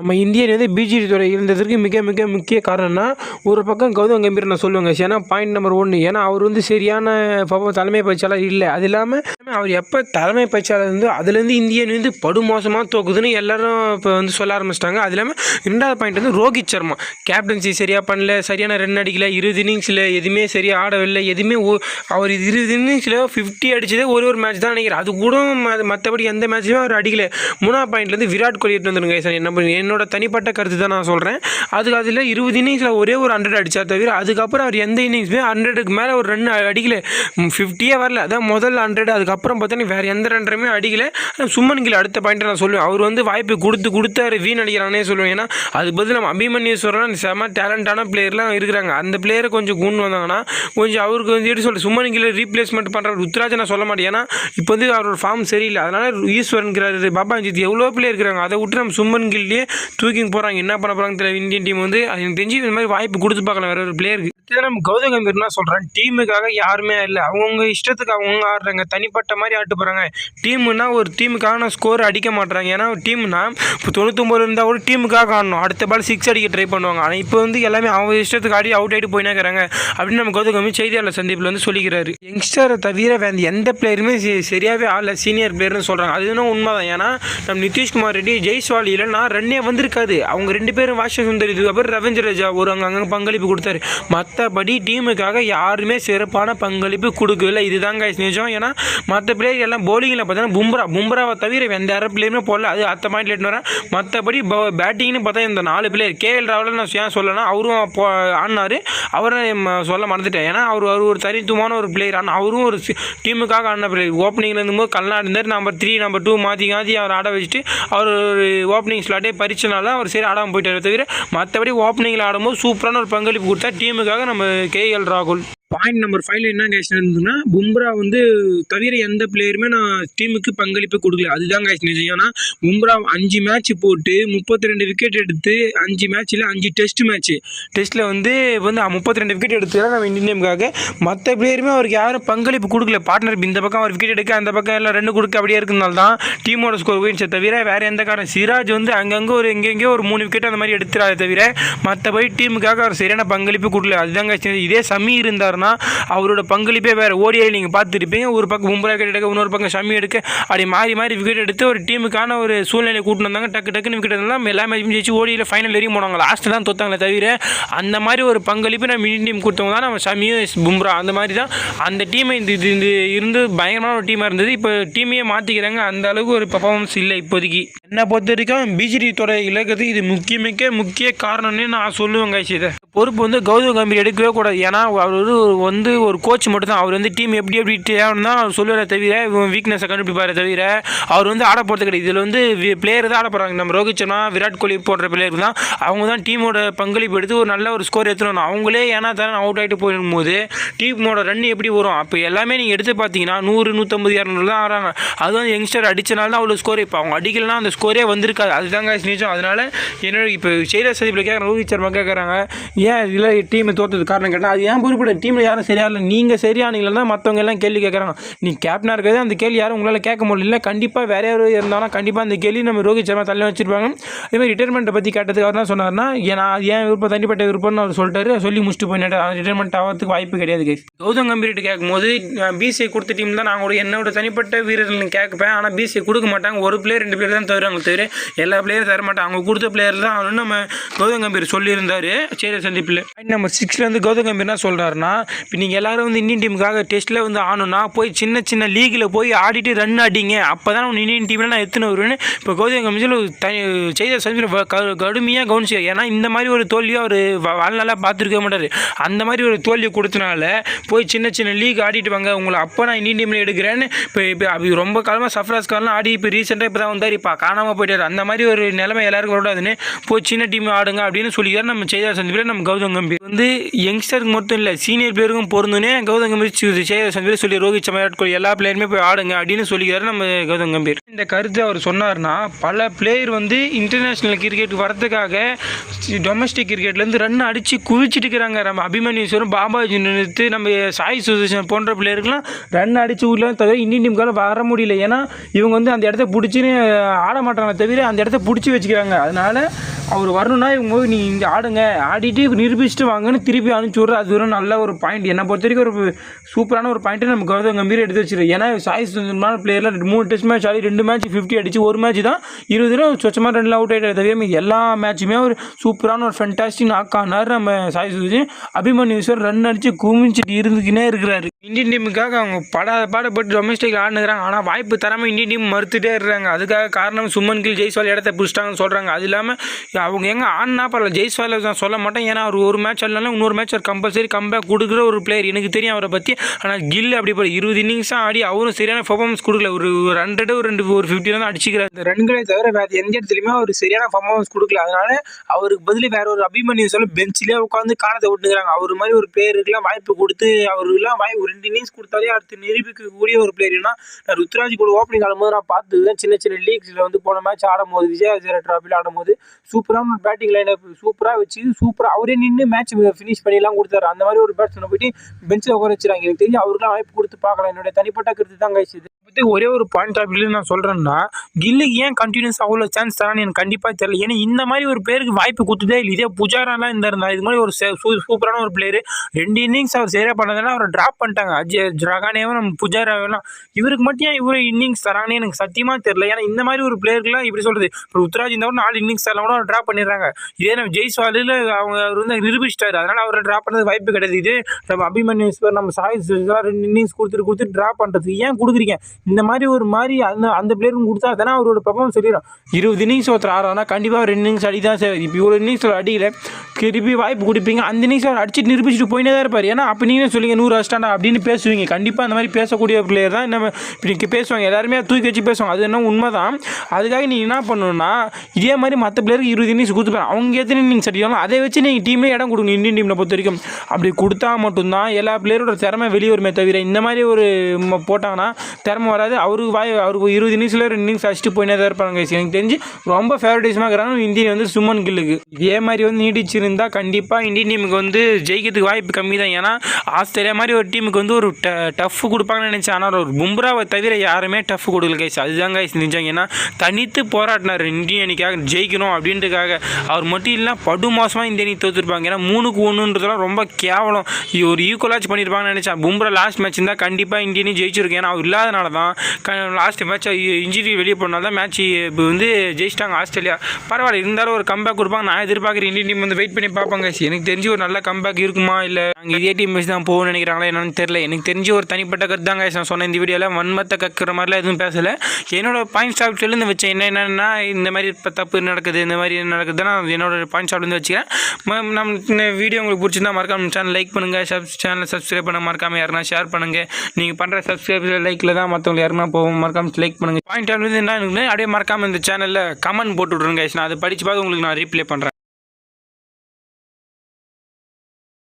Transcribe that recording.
நம்ம இந்தியன் வந்து பிஜேபி துறை இருந்ததற்கு மிக மிக முக்கிய காரணம்னா ஒரு பக்கம் கௌதம் கம்பீர் நான் சொல்லுவேங்க. ஏன்னா பாயிண்ட் நம்பர் ஒன்று ஏன்னா அவர் வந்து சரியான ப- தலைமை பயிற்சியாளர் இல்லை. அது இல்லாமல் அவர் எப்போ தலைமை பயிற்சியாளர் வந்து அதுலேருந்து இந்தியன் வந்து படுமோசமாக தோக்குதுன்னு எல்லாரும் இப்போ வந்து சொல்ல ஆரம்பிச்சிட்டாங்க. அது இல்லாமல் ரெண்டாவது பாயிண்ட் வந்து ரோஹித் சர்மா. கேப்டன்சி சரியாக பண்ணல சரியான ரன் அடிக்கல இருபது இன்னிங்ஸில் எதுவுமே சரியாக ஆடவில்லை எதுவுமே அவர் இருபது இன்னிங்ஸில் ஃபிஃப்டி அடிச்சதே ஒரு ஒரு மேட்ச் தான் நினைக்கிறேன். அது கூட ம- மற்றபடி எந்த மேட்ச்லையும் அவர் அடிக்கல. மூணாவது பாயிண்ட்லேருந்து விராட் கோலி எடுத்து வந்துருங்க சார் என்ன பண்ணுங்க என்னோட தனிப்பட்ட கருத்து தான் நான் சொல்கிறேன் அதுக்கு அதில் இருபது இன்னிங்ஸில் ஒரே ஒரு ஹண்ட்ரட் அடித்தார் தவிர அதுக்கப்புறம் அவர் எந்த இன்னிங்ஸுமே ஹண்ட்ரடுக்கு மேலே ஒரு ரன் அடிக்கல. ஃபிஃப்டியே வரல. அதான் முதல் ஹண்ட்ரட் அதுக்கப்புறம் பார்த்தோன்னா வேறு எந்த ரன்னுமே அடிக்கல. ஆனால் சும்மன் கில் அடுத்த பாயிண்ட்டை நான் சொல்லுவேன். அவர் வந்து வாய்ப்பு கொடுத்து கொடுத்தாரு வீண் அடிக்கிறானே சொல்லுவேன். ஏன்னா அது பதில் நம்ம அபிமன்யேஸ்வரன் செம டேலண்டான பிளேயர்லாம் இருக்கிறாங்க. அந்த பிளேயரை கொஞ்சம் கூண்டு வந்தாங்கன்னா கொஞ்சம் அவருக்கு வந்து எப்படி சொல்ல சும்மன் கில் ரீப்ளேஸ்மெண்ட் பண்ணுற ருத்ராஜ் நான் சொல்ல மாட்டேன். ஏன்னா இப்போ வந்து அவரோட ஃபார்ம் சரியில்லை. அதனால் ஈஸ்வரன்கிறாரு பாபா அஞ்சித் எவ்வளோ பிளேயர் இருக்கிறாங்க. அதை விட்டு நம்ம சும்மன் கில்லையே தூக்கிங்க போகிறாங்க என்ன பண்ண போகிறாங்க தெரியல. இந்தியன் டீம் வந்து அது எனக்கு தெரிஞ்சு இந்த மாதிரி வாய்ப்பு கொடுத்து பார்க்கலாம் வேற ஒரு பிளேயருக்கு நம்ம கௌதம் கம்பீர் என்ன சொல்கிறேன் டீமுக்காக யாருமே இல்லை. அவங்கவுங்க இஷ்டத்துக்கு அவங்கவுங்க ஆடுறாங்க. தனிப்பட்ட மாதிரி ஆட்டு போகிறாங்க டீமுன்னா ஒரு டீமுக்காக நான் ஸ்கோர் அடிக்க மாட்டுறாங்க ஏன்னா ஒரு டீம்னா இப்போ தொண்ணூத்தொம்பது இருந்தால் கூட டீமுக்காக ஆடணும். அடுத்த பால் சிக்ஸ் அடிக்க ட்ரை பண்ணுவாங்க. ஆனால் இப்போ வந்து எல்லாமே அவங்க இஷ்டத்துக்கு ஆடி அவுட் ஆகிட்டு போயினே இருக்கிறாங்க அப்படின்னு நம்ம கௌதம் கம்பீர் செய்தியாளர் சந்திப்பில் வந்து சொல்லிக்கிறாரு. யங்ஸ்டரை தவிர வேறு எந்த பிளேயருமே சரியாகவே ஆடல. சீனியர் பிளேயர்னு சொல்கிறாங்க அது உண்மைதான். ஏன்னா நம்ம நிதிஷ்குமார் ரெட்டி ஜெய்ஸ்வால் இல்லைன்னா ரன்னே வந்திருக்காது. அவங்க ரெண்டு பேரும் வாஷ சுந்தர் இதுக்கப்புறம் ரவீந்திர ஒரு அங்கே அங்கே பங்களிப்பு கொடுத்தாரு. மற்ற மற்றபடி டீமுக்காக யாருமே சிறப்பான பங்களிப்பு கொடுக்கல இதுதாங்க நிஜம். ஏன்னா மற்ற பிளேயர் எல்லாம் போலிங்கில் பார்த்தீங்கன்னா பும்ரா பும்ராவை தவிர எந்த யாரும் பிளேயருமே போடல. அது அத்த பாயிண்ட் லேட் வரேன். மற்றபடி பேட்டிங்னு பார்த்தா இந்த நாலு பிளேயர் கேஎல் ராவலில் நான் ஏன் சொல்லலாம் அவரும் போ ஆடினார். அவரை சொல்ல மறந்துட்டேன். ஏன்னா அவர் அவர் ஒரு தனித்துவமான ஒரு பிளேயர் ஆனால் அவரும் ஒரு டீமுக்காக ஆடின பிளேயர் ஓப்பனிங்கில் இருந்தும்போது கல்நாடு இருந்தார். நம்பர் த்ரீ நம்பர் டூ மாற்றி மாற்றி அவர் ஆட வச்சுட்டு அவர் ஒரு ஓப்பனிங் ஸ்லாட்டே பறிச்சனால அவர் சரி ஆடாமல் போயிட்டார் தவிர மற்றபடி ஓப்பனிங்கில் ஆடும்போது சூப்பரான ஒரு பங்களிப்பு கொடுத்தா டீமுக்காக நம்ம கேஎல் ராகுல். பாயிண்ட் நம்பர் ஃபைவ்ல என்ன கேஷ் இருந்ததுன்னா பும்ரா வந்து தவிர எந்த பிளேயருமே நான் டீமுக்கு பங்களிப்பு கொடுக்கல. அதுதான் கேஷ் நிஜம். ஏன்னா பும்ரா அஞ்சு மேட்ச் போட்டு முப்பத்தி ரெண்டு விக்கெட் எடுத்து அஞ்சு மேட்ச்சில் அஞ்சு டெஸ்ட் மேட்ச் டெஸ்ட்டில் வந்து வந்து முப்பத்தி ரெண்டு விக்கெட் எடுத்துக்கலாம் நம்ம இந்தியன் டீமுக்காக மற்ற பிளேயருமே அவருக்கு யாரும் பங்களிப்பு கொடுக்கல. பார்ட்னர் இந்த பக்கம் அவர் விக்கெட் எடுக்க அந்த பக்கம் எல்லாம் ரெண்டு கொடுக்க அப்படியே இருக்கிறனால தான் டீமோட ஸ்கோர் போயிடுச்சே தவிர வேறு எந்த காரணம் சிராஜ் வந்து அங்கங்கே ஒரு எங்கெங்கே ஒரு மூணு விக்கெட் அந்த மாதிரி எடுத்துறாரு தவிர மற்றபடி டீமுக்காக அவர் சரியான பங்களிப்பு கொடுக்கல. அதுதாங்க சின்னது. இதே சமி இருந்தாருன்னா அவரோட பங்களிப்பே வேறு. ஓடிஐ நீங்கள் பார்த்துருப்பீங்க. ஒரு பக்கம் மும்பரா விக்கெட் எடுக்க இன்னொரு பக்கம் ஷமி எடுக்க. அப்படி மாறி மாறி விக்கெட் எடுத்து ஒரு டீமுக்கான ஒரு சூழ்நிலையை கூட்டிட்டு வந்தாங்க. டக்கு டக்குன்னு விக்கெட் இருந்தால் எல்லா மேட்சும் ஜெயிச்சு ஓடியில் ஃபைனல் வரையும் போனாங்க லாஸ்ட்டு தான் தோத்தாங்களே தவிர அந்த மாதிரி ஒரு பங்களிப்பு நம்ம இந்தியன் டீம் கொடுத்தவங்க தான் நம்ம ஷமியும் பும்ரா. அந்த மாதிரி தான் அந்த டீமை இந்த இது இது இருந்து பயங்கரமான ஒரு டீமாக இருந்தது. இப்போ டீமையே மாற்றிக்கிறாங்க அந்த அளவுக்கு ஒரு பர்ஃபார்மன்ஸ் இல்லை இப்போதைக்கு. என்னை பொறுத்த வரைக்கும் பிஜேடி துறை இலக்கத்து இது முக்கிய மிக்க முக்கிய காரணம்னு நான் சொல்லுவேன் guys இதை. பொறுப்பு வந்து கௌதம் கம்பீர் எடுக்கவே கூடாது. ஏன்னா அவர் வந்து ஒரு- வந்து ஒரு கோச் மட்டும் தான் அவர் வந்து டீம் எப்படி எப்படி தேவைன்னு தான் அவர் சொல்லுவாரே தவிர இவன் வீக்னஸை கண்டுபிடிப்பார தவிர அவர் வந்து ஆட போகிறது கிடையாது. இதில் வந்து பிளேயர் தான் ஆட போகிறாங்க நம்ம ரோஹித் சர்மா விராட் கோலி போன்ற பிளேயர் தான். அவங்க தான் டீமோட பங்களிப்பு எடுத்து ஒரு நல்ல ஒரு ஸ்கோர் எடுத்துன்னு வரணும். அவங்களே ஏன்னா தானே அவுட் ஆகிட்டு போயிடும்போது டீமோட ரன் எப்படி வரும்? அப்போ எல்லாமே நீங்கள் எடுத்து பார்த்தீங்கன்னா நூறு நூற்றம்பது இரநூறு தான் ஆடுறாங்க. அதுவும் யங்ஸ்டர் அடித்தனால தான் அவ்வளோ ஸ்கோர் இப்போ அவங்க அடிக்கலைன்னா அந்த ஸ்கோர் வந்திருக்காது. அதுதாங்க நிஜம். அதனால என்னோட இப்போ செய்த சதிப்பில் கேட்குறாங்க ரோஹித் சர்மா கேட்குறாங்க ஏன் இதில் டீமை தோற்றது காரணம் கேட்டால் அது ஏன் பொறுப்பு டீமில் யாரும் சரியாக இல்லை. நீங்கள் சரியானீங்களா மற்றவங்க எல்லாம் கேள்வி கேட்குறாங்க நீ கேப்டனாக இருக்கிறது அந்த கேள்வி யாரும் உங்களால் கேட்க முடியல. கண்டிப்பாக வேற யாரும் இருந்தாலும் கண்டிப்பாக அந்த கேள்வி நம்ம ரோஹித் சர்மா தள்ளி வச்சிருப்பாங்க. அதே மாதிரி ரிட்டைர்மெண்ட்டை பற்றி கேட்டதுக்கு அவர் என்ன சொன்னார்னா ஏன்னா அது ஏன் விருப்பம் தனிப்பட்ட விருப்பம்னு அவர் சொல்லிட்டாரு. சொல்லி முடிச்சுட்டு போயிட்டாரு ரிட்டைர்மெண்ட் ஆகிறதுக்கு வாய்ப்பு கிடையாது guys. கௌதம் கம்பீர்கிட்ட கேட்கும்போது பிசிஐ கொடுத்த டீம் தான். நான் என்னோட தனிப்பட்ட வீரர்கள் கேட்பேன். ஆனால் பிசிஐ கொடுக்க மாட்டாங்க. ஒரு பிளேயர் ரெண்டு பிளேயர் தான் தருவாங்க தவிர எல்லா பிளேயரும் தரமாட்டாங்க அவங்க கொடுத்த பிளேயர் தான் அவனு நம்ம கௌதம் கம்பீர் சொல்லியிருந்தாரு. சரி சந்திப்பில். நம்ம சிக்ஸ்லேருந்து கௌதம் கம்பீர் என்ன சொல்கிறாருன்னா இப்போ நீங்கள் எல்லாரும் வந்து இந்தியன் டீமுக்காக டெஸ்ட்டில் வந்து ஆடணும்னா போய் சின்ன சின்ன லீகில் போய் ஆடிட்டு ரன் ஆடிங்க. அப்போ தான் உன் இந்தியன் டீமில் நான் எத்தனை வருவேன்னு இப்போ கௌதம் கம்பீர் தனி செய்த சந்திப்பில் கடுமையாக கவனிச்சு. ஏன்னா இந்த மாதிரி ஒரு தோல்வியை அவர் வாழ்நாளாக பார்த்துருக்க மாட்டார். அந்த மாதிரி ஒரு தோல்வி கொடுத்தனால போய் சின்ன சின்ன லீக் ஆடிட்டு வாங்க. உங்களை அப்போ நான் இந்தியன் டீமில் எடுக்கிறேன்னு இப்போ இப்போ அப்படி ரொம்ப காலமாக சஃப்ராஸ் கான்லாம் ஆடி இப்போ ரீசெண்டாக இப்போ தான் வந்தார். இப்போ காணாமல் போயிட்டார். அந்த மாதிரி ஒரு நிலைமை எல்லாருக்கும் வரக்கூடாதுன்னு போய் சின்ன டீம் ஆடுங்க அப்படின்னு சொல்லிக்கிறார். நம்ம செய்தார் சந்திப்பில் நம்ம கௌதம் கம்பீர். வந்து யங்ஸ்டருக்கு மட்டும் இல்லை சீனியர் பிளேயருக்கும் பொருந்துனே கௌதம் கம்பீர் சி- செய்தார் சந்திப்பில் சொல்லி ரோஹித் சர்மா விராட் கோலி எல்லா பிளேயருமே போய் ஆடுங்க அப்படின்னு சொல்லிக்கிறார் நம்ம கௌதம் கம்பீர். இந்த கருத்தை அவர் சொன்னார்னா பல பிளேயர் வந்து இன்டர்நேஷ்னல் கிரிக்கெட் வரதுக்காக டொமஸ்டிக் கிரிக்கெட்லேருந்து ரன் அடித்து குவிச்சிட்டு இருக்கிறாங்க. நம்ம அபிமன்யூஸ்வரம் பாபாஜி நிறுத்து நம்ம சாய் சுதர்ஷன் போன்ற பிளேயருக்குலாம் ரன் அடித்து உள்ள தவிர இந்தியன் டீமுக்கால வர முடியல. ஏன்னா இவங்க வந்து அந்த இடத்த பிடிச்சின்னு ஆட மாட்டாங்க தவிர அந்த இடத்த பிடிச்சி வச்சுக்கிறாங்க. அதனால அவர் வரணும்னா இவங்க போய் நீ இங்கே ஆடுங்க. ஆடிட்டு நிரூபிச்சுட்டு வாங்கன்னு திருப்பி அனுப்பிச்சி விட்ற அது ஒரு நல்ல ஒரு பாயிண்ட் என்னை பொறுத்த வரைக்கும் ஒரு சூப்பரான ஒரு பாயிண்ட்டு நம்ம கௌதம் கம்பீர் எடுத்து வச்சிருக்கு ஏன்னா சாய் சுந்தரமான பிளேயரில் மூணு டெஸ்ட் மேட்ச் ஆடி ரெண்டு மேட்ச் ஃபிஃப்டி அடிச்சு ஒரு மேட்ச் தான் இருபது ரூபா சொச்சமாக ரெண்டு அவுட் ஆகிட்டு தவிர எல்லா மேட்சுமே ஒரு சூப்பரான ஒரு ஃபென்டாஸ்டிக் நாக் நம்ம சாய் சுந்தர் அபிமன்யு ரன் அடிச்சு குமிச்சிட்டு இருந்துக்கினே இருக்கிறாரு. இந்தியன் டீமுக்காக அவங்க படாத பாடுபட்டு டொமஸ்டிக் ஆடுனுறாங்க ஆனால் வாய்ப்பு தராமல் இந்தியன் டீம் மறுத்துட்டே இருக்காங்க அதுக்காக காரணம் சுமன் கில் ஜெய்ஸ்வால் இடத்த பிடிச்சிட்டாங்கன்னு சொல்கிறாங்க அது இல்லாமல் அவங்க எங்கே ஆடினா பரவாயில்ல. ஜெய்ஸ்வாலை நான் சொல்ல மாட்டேன். ஏன்னா அவர் ஒரு மேட்ச் ஆடலாம் இன்னொரு மேட்ச் அவர் கம்பல்சரி கம்பேக் கொடுக்குற ஒரு பிளேயர் எனக்கு தெரியும் அவரை பற்றி ஆனால் கில் அப்படி போய் இருபது இன்னிங்ஸாக ஆடி அவரும் சரியான பர்ஃபார்மன்ஸ் கொடுக்கல. ஒரு ஒரு ஹண்ட்ரடு ஒரு ரெண்டு ஒரு ஃபிஃப்டி தான் அடிச்சிக்கிறார். இந்த ரன்களை தவிர வேறு எந்த இடத்துலையுமே அவர் சரியான பர்ஃபார்மன்ஸ் கொடுக்கல. அதனால அவருக்கு பதில் வேற ஒரு அபிமன்யு சொல்ல பெஞ்சிலே உட்காந்து காணத்தை விட்டுக்கிறாங்க அவர் மாதிரி ஒரு பிளேயருக்குலாம் வாய்ப்பு கொடுத்து அவருக்குலாம் வாய்ப்பு ரெண்டு இன்னிங்ஸ் கொடுத்தாலே அடுத்து நிரூபிக்கக்கூடிய ஒரு பிளேயர்னா நான் ருத்ராஜ் கூட ஓப்பனிங் ஆடும்போது நான் பார்த்தது சின்ன சின்ன லீக்ஸில் வந்து போன மேட்ச் ஆடும்போது விஜயாஜர ட்ராஃபியில் ஆடும்போது சூப்பரான பேட்டிங் லைனப் சூப்பராக வச்சு சூப்பராக அவரே நின்று மேட்ச் ஃபினிஷ் பண்ணிலாம் கொடுத்தாரு. அந்த மாதிரி ஒரு பேட்ஸ்மேனை போயிட்டு பெஞ்சில் உட்கார வச்சுறாங்க எனக்கு தெரிஞ்சு அவருக்குலாம் வாய்ப்பு கொடுத்து பார்க்கலாம். என்னுடைய தனிப்பட்ட கருத்து தான் கைச்சு இது ஒரே ஒரு பாயிண்ட் ஆஃப் வியூ நான் சொல்கிறேன்னா கில்லுக்கு ஏன் கண்டினியூஸ் அவ்வளோ சான்ஸ் தரான்னு எனக்கு கண்டிப்பாக தெரியல. ஏன்னா இந்த மாதிரி ஒரு பேருக்கு வாய்ப்பு கொடுத்ததே இல்லை. இதே புஜாராலாம் இந்த இருந்தால் இது மாதிரி ஒரு சூ- சூப்பரான ஒரு பிளேயர் ரெண்டு இன்னிங்ஸ் அவர் சரியாக பண்ணதுனால அவரை ட்ராப் பண்ணிட்டாங்க. அஜய் ஜரகானேவும் நம்ம புஜாராவெல்லாம் இவருக்கு மட்டும் ஏன் இவரு இன்னிங்ஸ் தராங்கன்னு எனக்கு சத்தியமாக தெரியல. ஏன்னா இந்த மாதிரி ஒரு பிளேயருக்குலாம் இப்படி சொல்கிறது இப்போ உத்ராஜ் இந்த கூட நாலு இன்னிங்ஸ் தரலாம் கூட அவர் ட்ராப் பண்ணிடுறாங்க. இதே நம்ம ஜெய்ஸ்வாலில் அவங்க அவர் வந்து நிரூபிச்சிட்டாரு. அதனால் அவரை ட்ராப் பண்ணுறது வாய்ப்பு கிடையாது. இது நம்ம அபிமன்யூஸ்வர் நம்ம சாய் ரெண்டு இன்னிங்ஸ் கொடுத்துட்டு கொடுத்துட்டு ட்ராப் பண்ணுறதுக்கு ஏன் கொடுக்குறீங்க? இந்த மாதிரி ஒரு மாதிரி அந்த அந்த பிளேயருக்கு கொடுத்தா தானே அவரோட பெர்ஃபார்மன்ஸ் சொல்லிடும் இருபது இன்னிங்ஸ் ஒருத்தர் ஆறானா கண்டிப்பாக ரெண்டு இன்னிங்ஸ் அடி தான் சார் இப்போ இவ்வளோ இன்னிங்ஸ் அடியில் திருப்பி வாய்ப்பு கொடுப்பீங்க. அந்த இன்னிங்ஸ் அவர் அடிச்சுட்டு நிரூபிச்சுட்டு போயினே தான் இருப்பார். ஏன்னா அப்போ நீங்களே சொல்லுங்க நூறு அடிச்சிட்டாண்டா அப்படின்னு பேசுவீங்க. கண்டிப்பாக அந்த மாதிரி பேசக்கூடிய பிளேயர் தான் நம்ம இப்படி பேசுவாங்க. எல்லாருமே தூக்கி வச்சு பேசுவாங்க. அது என்ன உண்மை தான் அதுக்காக நீங்கள் என்ன பண்ணணும்னா இதே மாதிரி மற்ற பிளேயருக்கு இருபது இன்னிங்ஸ் கொடுத்துப்பாரு அவங்க எத்தனை இன்னிங்ஸ் அடிக்கலாம் அதை வச்சு நீங்கள் டீம்லேயே இடம் கொடுங்க இந்தியன் டீமில் பொறுத்த வரைக்கும். அப்படி கொடுத்தா மட்டும்தான் எல்லா பிளேயரோட திறமை வெளியே வருமே தவிர இந்த மாதிரி ஒரு போட்டாங்கன்னா திறமை வராது. அவருக்கு வாய் அவருக்கு இருபது இன்னிங்ஸில் ரெண்டு இன்னிங்ஸ் அடிச்சுட்டு போயினே தான் இருப்பாங்க எனக்கு தெரிஞ்சு ரொம்ப ஃபேவரட்டிஸ்மாக இருக்கிறாங்க இந்தியன் வந்து சுமன் கில்லுக்கு. இதே மாதிரி வந்து நீடிச்சிருந்தால் கண்டிப்பாக இந்தியன் டீமுக்கு வந்து ஜெயிக்கிறதுக்கு வாய்ப்பு கம்மி தான் ஏன்னா ஆஸ்திரேலியா மாதிரி ஒரு டீமுக்கு வந்து ஒரு டஃப் கொடுப்பாங்கன்னு நினச்சேன். ஆனால் ஒரு பும்ராவை தவிர யாருமே டஃப் கொடுக்கல கைஸ் அதுதான் கைஸ் நினைச்சாங்க ஏன்னா தனித்து போராட்டினார் இந்திய அணிக்காக ஜெயிக்கணும் அப்படின்றதுக்காக. அவர் மட்டும் இல்லை படு மாசமாக இந்திய அணி தோற்றுருப்பாங்க ஏன்னா மூணுக்கு ஒன்றுன்றதெல்லாம் ரொம்ப கேவலம். ஒரு ஈக்குவலாச்சு பண்ணியிருப்பாங்கன்னு நினச்சேன். பும்ரா லாஸ்ட் மேட்ச் இருந்தால் கண்டிப்பாக இந்திய அணி ஜெயிச்சிருக்கேன் ஏன்னா அவர் இல்லாதனால தான் லாஸ்ட் மேட்ச் இன்ஜுரி வெளியே போனால் தான் மேட்ச் இப்போ வந்து ஜெயிச்சிட்டாங்க ஆஸ்திரேலியா. பரவாயில்ல இருந்தாலும் ஒரு கம்பேக் கொடுப்பாங்க. நான் எதிர்பார்க்குறேன் இந்தியன் டீம் வந்து வெயிட் பண்ணி பார்ப்பாங்க எனக்கு தெரிஞ்சு ஒரு நல்ல கம்பேக் இருக்குமா? இல்லை நாங்கள் இதே டீம் வச்சு தான் போகணும்னு நினைக்கிறாங்களா என்னன்னு தெரியல. எனக்கு தெரிஞ்சு ஒரு தனிப்பட்ட கருத்து தாங்க நான் சொன்னேன் இந்த வீடியோவில் வன்மத்தை கக்கிற மாதிரிலாம் எதுவும் பேசலை. என்னோட ஆஃப் ஸ்டாப்லேருந்து வச்சேன் என்ன என்னென்னா இந்த மாதிரி இப்போ தப்பு நடக்குது இந்த மாதிரி நடக்குது நான் என்னோட பாயிண்ட் ஆஃப்லேருந்து வச்சுக்கிறேன். நம்ம இந்த வீடியோ உங்களுக்கு பிடிச்சிருந்தா மறக்காம சேனல் லைக் பண்ணுங்கள் சப் சேனலை சப்ஸ்கிரைப் பண்ண மறக்காமல் யாருன்னா ஷேர் பண்ணுங்கள் நீங்கள் பண்ணுற சப்ஸ்கிரைப் லைக்கில் தான் மற்ற மற்றவங்க யாருன்னா போவோம் மறக்காம லைக் பண்ணுங்கள் பாயிண்ட் ஸ்டாப்லேருந்து என்ன அப்படியே மறக்காம இந்த சேனலில் கமெண்ட் போட்டு விட்ருங்க நான் அதை படித்து பார்த்து உங்களுக்கு நான் ரீப்ளே பண்ணுறேன்